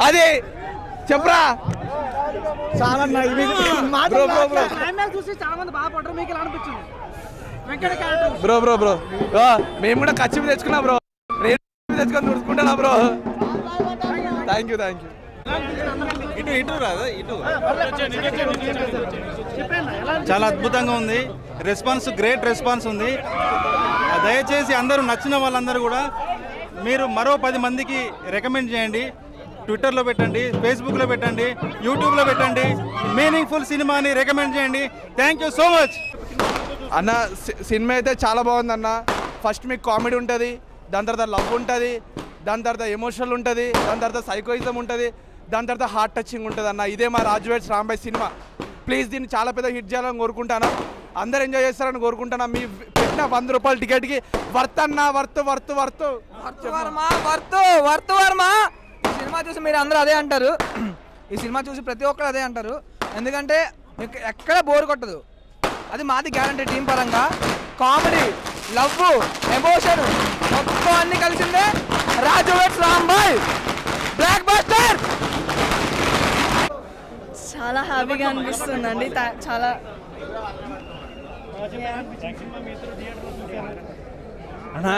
అది చెప్పరా. చాలా బ్రో బ్రో బ్రో. క్లైమాక్స్ చూసి చాలా మంది బాధపడరు మీకు ఎలా అనిపించింది? Venkata character bro bro bro. ఆ, మేము కూడా ఖర్చు తెచ్చుకున్నా బ్రో. రేట్ తెచ్చుకొని తుడుచుకుంటానా bro. Thank you thank you ఇటు ఇటు రాదా ఇటు? చాలా అద్భుతంగా ఉంది. రెస్పాన్స్ గ్రేట్ రెస్పాన్స్ ఉంది. దయచేసి అందరూ నచ్చిన వాళ్ళందరూ కూడా మీరు మరో పది మందికి రికమెండ్ చేయండి. ట్విట్టర్లో పెట్టండి ఫేస్బుక్లో పెట్టండి యూట్యూబ్లో పెట్టండి మీనింగ్ఫుల్ సినిమాని రికమెండ్ చేయండి. థ్యాంక్ యూ సో మచ్ అన్న సి- సినిమా అయితే చాలా బాగుంది అన్న ఫస్ట్ మీకు కామెడీ ఉంటుంది దాని తర్వాత లవ్ ఉంటుంది దాని తర్వాత ఎమోషనల్ ఉంటుంది దాని తర్వాత సైకోయిజం ఉంటుంది దాని తర్వాత హార్ట్ టచింగ్ ఉంటుంది అన్న ఇదే మా రాజువేట్స్ రాంబాయ్ సినిమా. ప్లీజ్ దీన్ని చాలా పెద్ద హిట్ చేయాలని కోరుకుంటాను. అందరు ఎంజాయ్ చేస్తారని కోరుకుంటున్నా మీ పెట్టిన వంద రూపాయల టికెట్కి వర్త్ అన్న worth worth worth. Worth Varma worth worth Varma. Cinema చూసి మీరు అందరూ అదే అంటారు. ఈ సినిమా చూసి ప్రతి ఒక్కరు అదే అంటారు. ఎందుకంటే మీకు ఎక్కడ బోర్ కొట్టదు. అది మాది గ్యారంటీ టీం పరంగా. కామెడీ లవ్ ఎమోషన్ మొత్తం అన్ని కలిసిందే Raju weds Rambai. Blockbuster చాలా హ్యాపీగా అనిపిస్తుందండి. చాలా అన్నా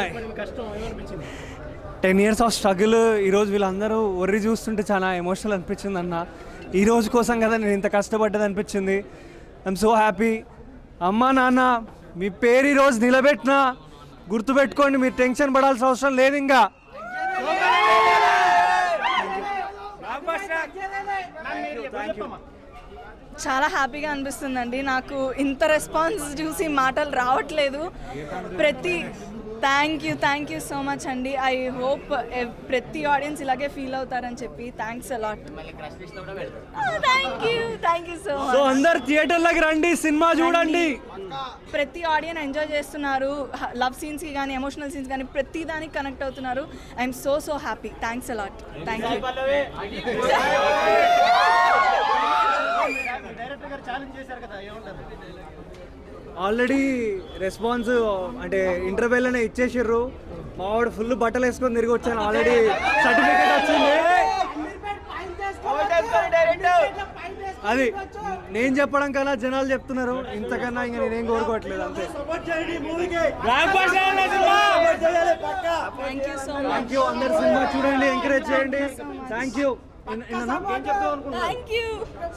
టెన్ ఇయర్స్ ఆఫ్ స్ట్రగుల్ ఈరోజు వీళ్ళందరూ ఒర్రి చూస్తుంటే చాలా ఎమోషనల్ అనిపించింది అన్న. ఈ రోజు కోసం కదా నేను ఇంత కష్టపడ్డది అనిపించింది. ఐఎమ్ సో హ్యాపీ అమ్మా నాన్న మీ పేరు ఈరోజు నిలబెట్టిన గుర్తుపెట్టుకోండి మీరు టెన్షన్ పడాల్సిన అవసరం లేదు ఇంకా. చాలా హ్యాపీగా అనిపిస్తుందండి. నాకు ఇంత రెస్పాన్స్ చూసి మాటలు రావట్లేదు. ప్రతి thank you thank you so much అండి ఐ హోప్ ప్రతి ఆడియన్స్ ఇలాగే ఫీల్ అవుతారని చెప్పి. Thanks a lot thank you thank you so so much అందరు థియేటర్లోకి రండి సినిమా చూడండి. ప్రతి ఆడియన్ ఎంజాయ్ చేస్తున్నారు. లవ్ సీన్స్కి కానీ ఎమోషనల్ సీన్స్ కానీ ప్రతి దానికి కనెక్ట్ అవుతున్నారు. I'm so so happy thanks a lot thank you already response అంటే ఇంటర్వెల్లోనే ఇచ్చేసిర్రు. మా వాడు ఫుల్ బట్టలు వేసుకొని తిరిగి వచ్చాను. ఆల్రెడీ సర్టిఫికేట్ వచ్చింది. అది నేను చెప్పడం కన్నా జనాలు చెప్తున్నారు. ఇంతకన్నా ఇంకా నేనేం కోరుకోవట్లేదు అంతే. థ్యాంక్ యూ అందరు సినిమా చూడండి ఎంకరేజ్ చేయండి. థ్యాంక్ యూ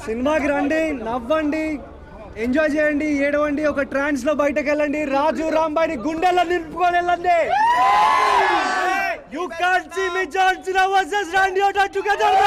సినిమాకి రండి నవ్వండి. ఎంజాయ్ చేయండి ఏడవండి ఒక ట్రాన్స్లో బయటకు వెళ్ళండి. రాజు రాంబాయిని గుండెల్లో నింపుకొని వెళ్ళండి. You can't see me John's versus Randy together